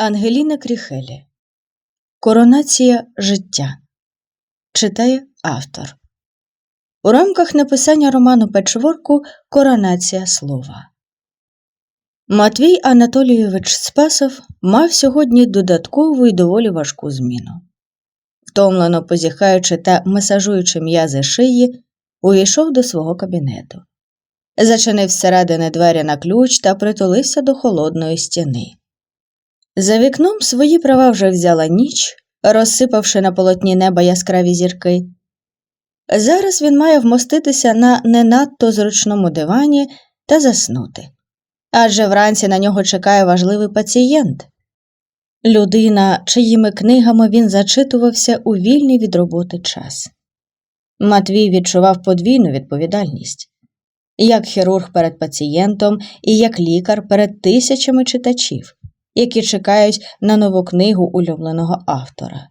Ангеліна Кріхелі Коронація життя читає автор. У рамках написання роману Печворку Коронація слова. Матвій Анатолійович Спасов мав сьогодні додаткову і доволі важку зміну. Втомлено позіхаючи та масажуючи м'язи шиї, увійшов до свого кабінету. Зачинив зсередини двері на ключ та притулився до холодної стіни. За вікном свої права вже взяла ніч, розсипавши на полотні неба яскраві зірки. Зараз він має вмоститися на не надто зручному дивані та заснути. Адже вранці на нього чекає важливий пацієнт людина, чиїми книгами він зачитувався у вільний від роботи час. Матвій відчував подвійну відповідальність як хірург перед пацієнтом і як лікар перед тисячами читачів які чекають на нову книгу улюбленого автора.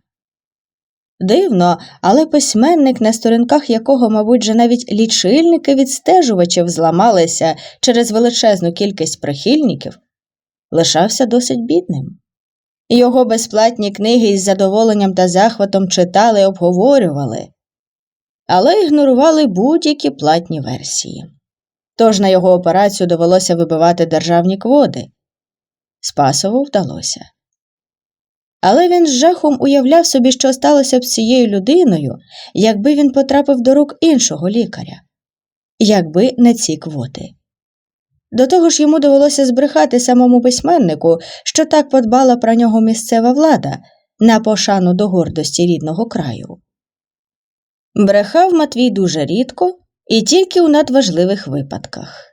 Дивно, але письменник, на сторінках якого, мабуть, же навіть лічильники відстежувачів зламалися через величезну кількість прихильників, лишався досить бідним. Його безплатні книги із задоволенням та захватом читали обговорювали, але ігнорували будь-які платні версії. Тож на його операцію довелося вибивати державні кводи. Спасову вдалося. Але він з жахом уявляв собі, що сталося б з цією людиною, якби він потрапив до рук іншого лікаря, якби не ці квоти. До того ж йому довелося збрехати самому письменнику, що так подбала про нього місцева влада на пошану до гордості рідного краю. Брехав Матвій дуже рідко і тільки у надважливих випадках.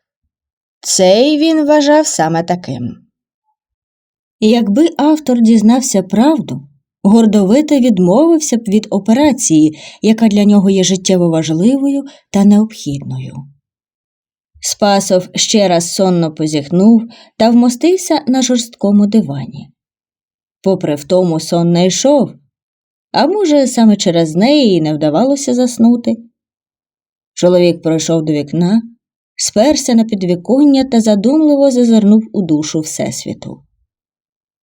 Цей він вважав саме таким. Якби автор дізнався правду, гордовито відмовився б від операції, яка для нього є життєво важливою та необхідною. Спасов ще раз сонно позіхнув та вмостився на жорсткому дивані. Попри втому, сон не йшов, а може, саме через неї не вдавалося заснути. Чоловік пройшов до вікна, сперся на підвіконня та задумливо зазирнув у душу Всесвіту.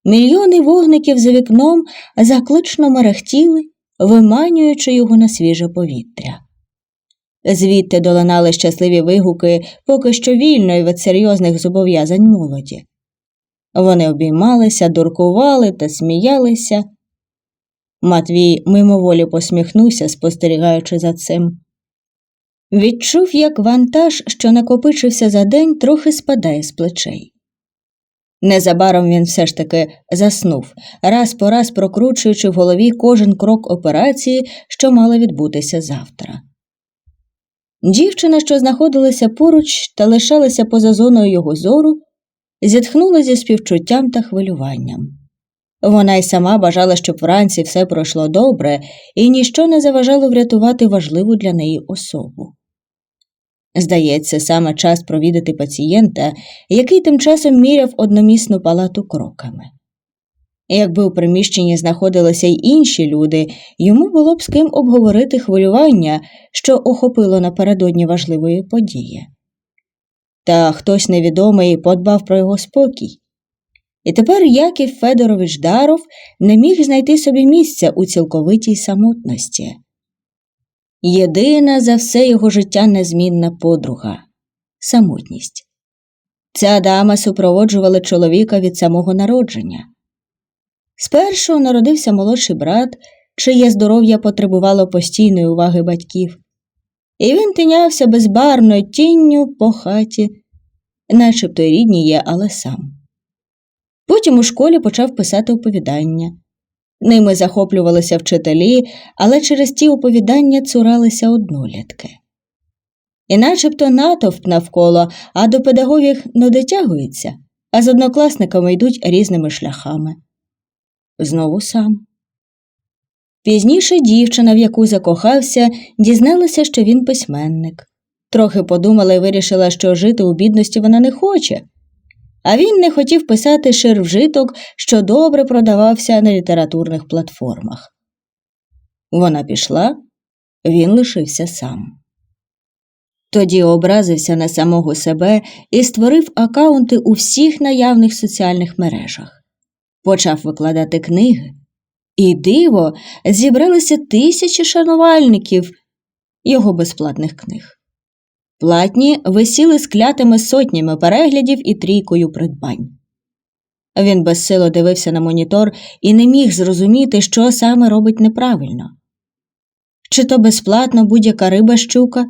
Мільйони вогників за вікном заклично мерехтіли, виманюючи його на свіже повітря. Звідти долинали щасливі вигуки поки що вільної від серйозних зобов'язань молоді. Вони обіймалися, дуркували та сміялися. Матвій мимоволі посміхнувся, спостерігаючи за цим. Відчув, як вантаж, що накопичився за день, трохи спадає з плечей. Незабаром він все ж таки заснув, раз по раз прокручуючи в голові кожен крок операції, що мала відбутися завтра. Дівчина, що знаходилася поруч та лишалася поза зоною його зору, зітхнула зі співчуттям та хвилюванням. Вона й сама бажала, щоб вранці все пройшло добре, і ніщо не заважало врятувати важливу для неї особу. Здається, саме час провідати пацієнта, який тим часом міряв одномісну палату кроками. Якби у приміщенні знаходилися й інші люди, йому було б з ким обговорити хвилювання, що охопило напередодні важливої події. Та хтось невідомий подбав про його спокій. І тепер Яків Федорович Даров не міг знайти собі місця у цілковитій самотності єдина за все його життя незмінна подруга самотність. Ця дама супроводжувала чоловіка від самого народження. Спершу народився молодший брат, чиє здоров'я потребувало постійної уваги батьків, і він тинявся безбарною тінню по хаті, начебто й рідні є, але сам. Потім у школі почав писати оповідання. Ними захоплювалися вчителі, але через ті оповідання цуралися однолітки. І начебто натовп навколо, а до педагогів не дотягується, а з однокласниками йдуть різними шляхами. Знову сам. Пізніше дівчина, в яку закохався, дізналася, що він письменник. Трохи подумала і вирішила, що жити у бідності вона не хоче, а він не хотів писати ширвжиток, що добре продавався на літературних платформах. Вона пішла, він лишився сам. Тоді образився на самого себе і створив акаунти у всіх наявних соціальних мережах. почав викладати книги. І диво, зібралися тисячі шанувальників його безплатних книг. Платні висіли з клятими сотнями переглядів і трійкою придбань. Він безсило дивився на монітор і не міг зрозуміти, що саме робить неправильно. Чи то безплатно будь-яка риба щука,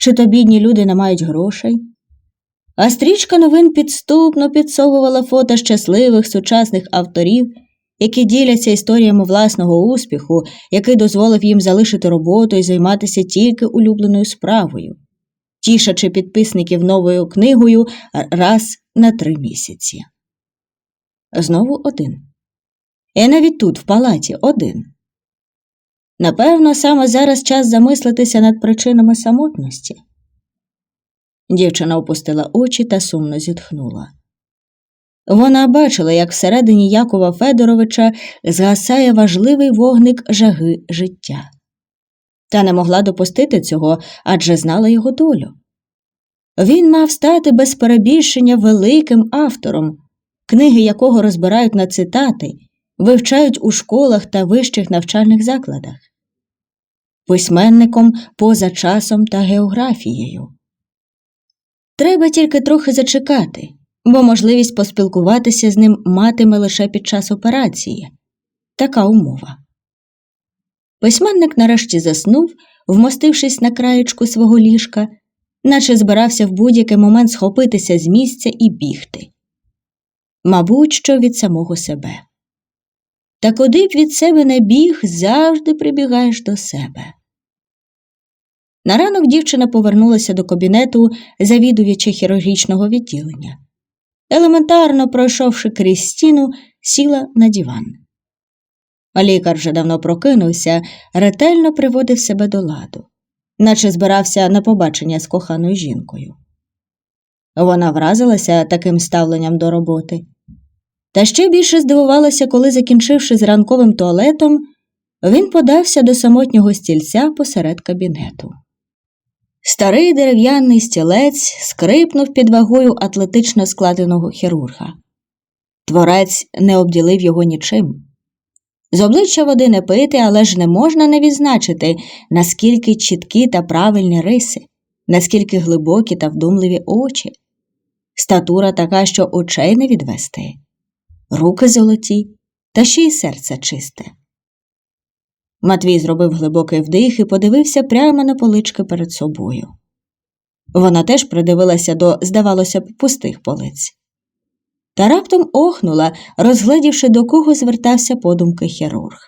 чи то бідні люди не мають грошей. А стрічка новин підступно підсовувала фото щасливих сучасних авторів, які діляться історіями власного успіху, який дозволив їм залишити роботу і займатися тільки улюбленою справою, тішачи підписників новою книгою раз на три місяці. Знову один. І навіть тут, в палаті, один. Напевно, саме зараз час замислитися над причинами самотності. Дівчина опустила очі та сумно зітхнула. Вона бачила, як всередині Якова Федоровича згасає важливий вогник жаги життя, та не могла допустити цього адже знала його долю. Він мав стати без перебільшення великим автором, книги якого розбирають на цитати, вивчають у школах та вищих навчальних закладах, письменником поза часом та географією. Треба тільки трохи зачекати, бо можливість поспілкуватися з ним матиме лише під час операції. Така умова. Письменник нарешті заснув, вмостившись на краєчку свого ліжка, наче збирався в будь-який момент схопитися з місця і бігти. Мабуть, що від самого себе. Та куди б від себе не біг, завжди прибігаєш до себе. На ранок дівчина повернулася до кабінету завідувача хірургічного відділення. Елементарно пройшовши крізь стіну, сіла на диван. Лікар вже давно прокинувся, ретельно приводив себе до ладу, наче збирався на побачення з коханою жінкою. Вона вразилася таким ставленням до роботи. Та ще більше здивувалася, коли, закінчивши з ранковим туалетом, він подався до самотнього стільця посеред кабінету. Старий дерев'яний стілець скрипнув під вагою атлетично складеного хірурга. Творець не обділив його нічим. З обличчя води не пити, але ж не можна не відзначити, наскільки чіткі та правильні риси, наскільки глибокі та вдумливі очі. Статура така, що очей не відвести, руки золоті, та ще й серце чисте. Матвій зробив глибокий вдих і подивився прямо на полички перед собою. Вона теж придивилася до, здавалося б, пустих полиць. Та раптом охнула, розгледівши, до кого звертався подумки хірург.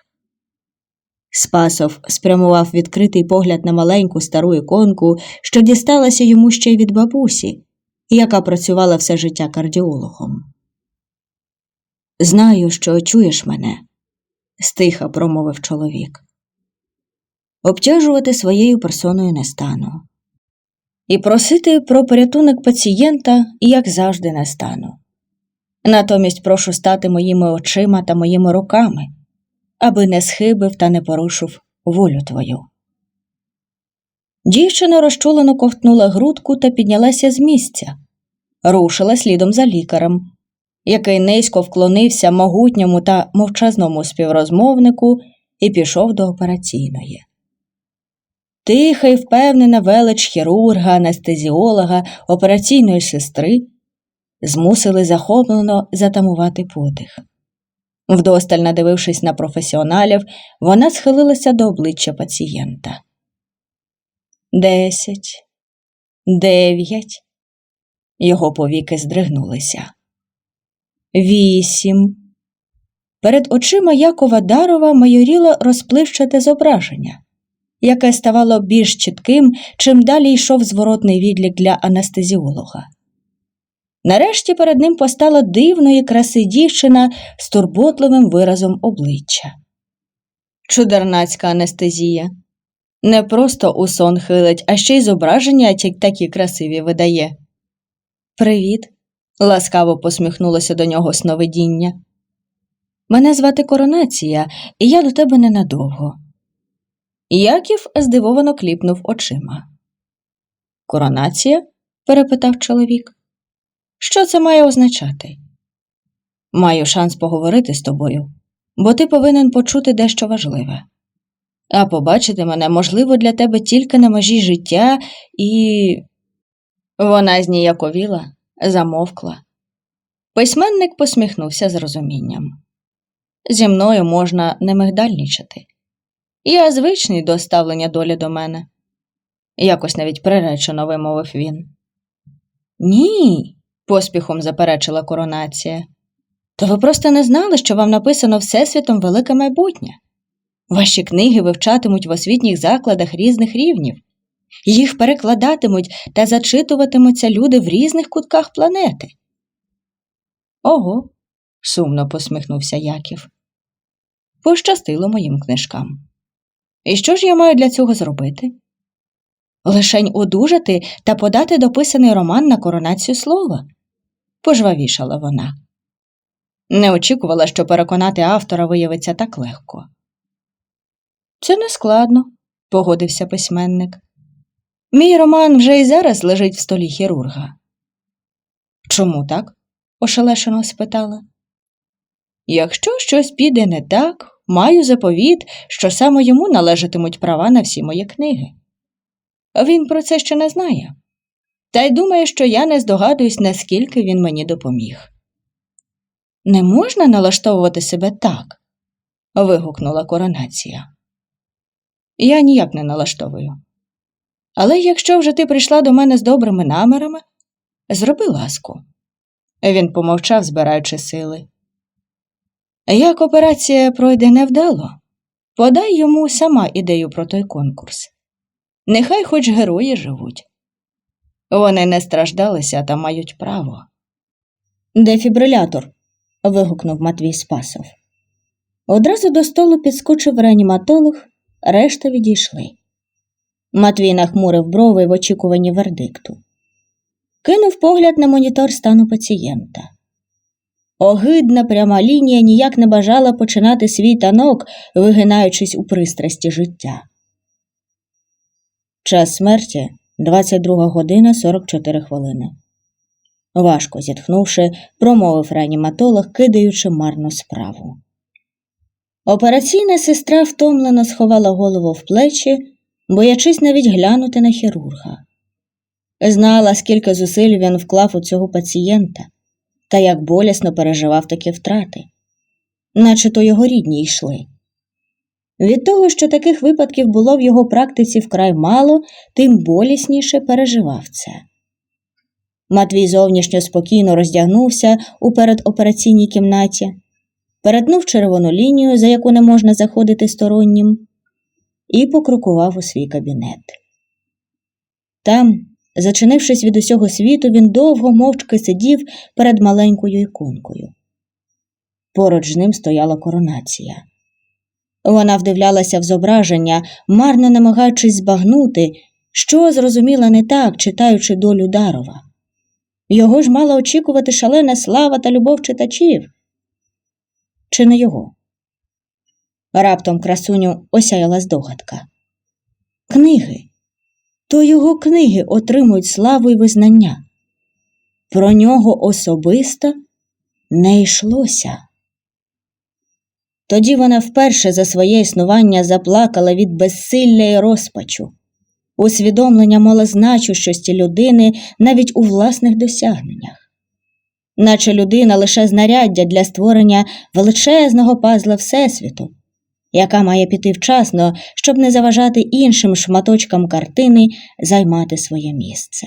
Спасов спрямував відкритий погляд на маленьку стару іконку, що дісталася йому ще й від бабусі, яка працювала все життя кардіологом. Знаю, що чуєш мене, стиха промовив чоловік. Обтяжувати своєю персоною не стану. І просити про порятунок пацієнта, як завжди, не стану. Натомість прошу стати моїми очима та моїми руками, аби не схибив та не порушив волю твою. Дівчина розчулено ковтнула грудку та піднялася з місця, рушила слідом за лікарем, який низько вклонився могутньому та мовчазному співрозмовнику і пішов до операційної. Тиха і впевнена велич хірурга, анестезіолога, операційної сестри змусили захоплено затамувати подих. Вдосталь надивившись на професіоналів, вона схилилася до обличчя пацієнта. Десять, дев'ять. Його повіки здригнулися. Вісім. Перед очима Якова Дарова майоріло розпливчате зображення, яке ставало більш чітким, чим далі йшов зворотний відлік для анестезіолога. Нарешті перед ним постала дивної краси дівчина з турботливим виразом обличчя. Чудернацька анестезія. Не просто у сон хилить, а ще й зображення такі красиві видає. Привіт, ласкаво посміхнулося до нього сновидіння. Мене звати Коронація, і я до тебе ненадовго. Яків здивовано кліпнув очима. Коронація? перепитав чоловік. Що це має означати? Маю шанс поговорити з тобою, бо ти повинен почути дещо важливе. А побачити мене можливо для тебе тільки на межі життя і. Вона зніяковіла, замовкла. Письменник посміхнувся з розумінням. Зі мною можна не мигдальнічати. Я звичний до ставлення долі до мене. Якось навіть приречено вимовив він. Ні, поспіхом заперечила коронація. То ви просто не знали, що вам написано Всесвітом велике майбутнє. Ваші книги вивчатимуть в освітніх закладах різних рівнів, їх перекладатимуть та зачитуватимуться люди в різних кутках планети. Ого, сумно посміхнувся Яків. Пощастило моїм книжкам. І що ж я маю для цього зробити? Лишень одужати та подати дописаний роман на коронацію слова, пожвавішала вона. Не очікувала, що переконати автора виявиться так легко. Це не складно, погодився письменник. Мій роман вже й зараз лежить в столі хірурга. Чому так? ошелешено спитала. Якщо щось піде не так, маю заповіт, що саме йому належатимуть права на всі мої книги. Він про це ще не знає, та й думає, що я не здогадуюсь, наскільки він мені допоміг. Не можна налаштовувати себе так. вигукнула коронація. Я ніяк не налаштовую. Але якщо вже ти прийшла до мене з добрими намірами, зроби ласку. Він помовчав, збираючи сили. Як операція пройде невдало, подай йому сама ідею про той конкурс. Нехай хоч герої живуть. Вони не страждалися та мають право. Дефібрилятор. вигукнув Матвій Спасов. Одразу до столу підскочив реаніматолог, решта відійшли. Матвій нахмурив брови в очікуванні вердикту. Кинув погляд на монітор стану пацієнта. Огидна пряма лінія ніяк не бажала починати свій танок, вигинаючись у пристрасті життя. Час смерті 22 година 44 хвилини. Важко зітхнувши, промовив реаніматолог, кидаючи марну справу. Операційна сестра втомлено сховала голову в плечі, боячись навіть глянути на хірурга. Знала, скільки зусиль він вклав у цього пацієнта, та як болісно переживав такі втрати, наче то його рідні йшли. Від того, що таких випадків було в його практиці вкрай мало, тим болісніше переживав це. Матвій зовнішньо спокійно роздягнувся у передопераційній кімнаті, перетнув червону лінію, за яку не можна заходити стороннім, і покрокував у свій кабінет. Там, зачинившись від усього світу, він довго мовчки сидів перед маленькою іконкою. Поруч з ним стояла коронація. Вона вдивлялася в зображення, марно намагаючись збагнути, що зрозуміла не так, читаючи долю Дарова. Його ж мала очікувати шалена слава та любов читачів. Чи не його? Раптом красуню осяяла здогадка. Книги. То його книги отримують славу і визнання. Про нього особисто не йшлося. Тоді вона вперше за своє існування заплакала від безсилля і розпачу, усвідомлення малозначущості людини навіть у власних досягненнях, наче людина лише знаряддя для створення величезного пазла Всесвіту, яка має піти вчасно, щоб не заважати іншим шматочкам картини займати своє місце.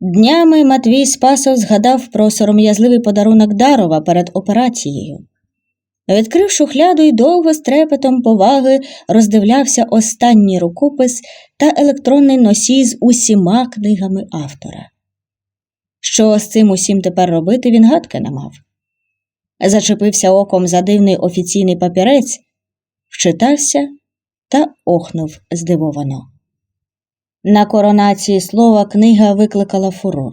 Днями Матвій Спасов згадав про сором'язливий подарунок Дарова перед операцією. Відкрив шухляду і довго з трепетом поваги роздивлявся останній рукопис та електронний носій з усіма книгами автора. Що з цим усім тепер робити, він гадки не мав. Зачепився оком за дивний офіційний папірець, вчитався та охнув здивовано. На коронації слова книга викликала фурор.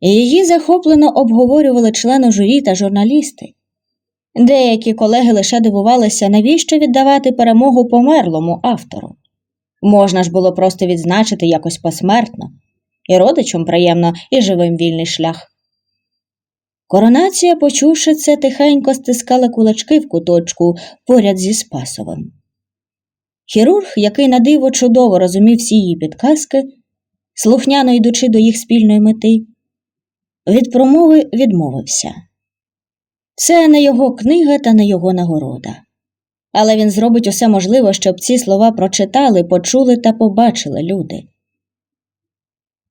Її захоплено обговорювали члени журі та журналісти. Деякі колеги лише дивувалися, навіщо віддавати перемогу померлому автору. Можна ж було просто відзначити якось посмертно, і родичам приємно, і живим вільний шлях. Коронація, почувши це, тихенько стискала кулачки в куточку поряд зі Спасовим. Хірург, який на диво чудово розумів всі її підказки, слухняно йдучи до їх спільної мети, від промови відмовився. Це не його книга та не його нагорода. Але він зробить усе можливе, щоб ці слова прочитали, почули та побачили люди.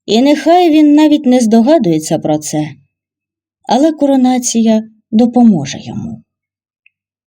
І нехай він навіть не здогадується про це, але коронація допоможе йому.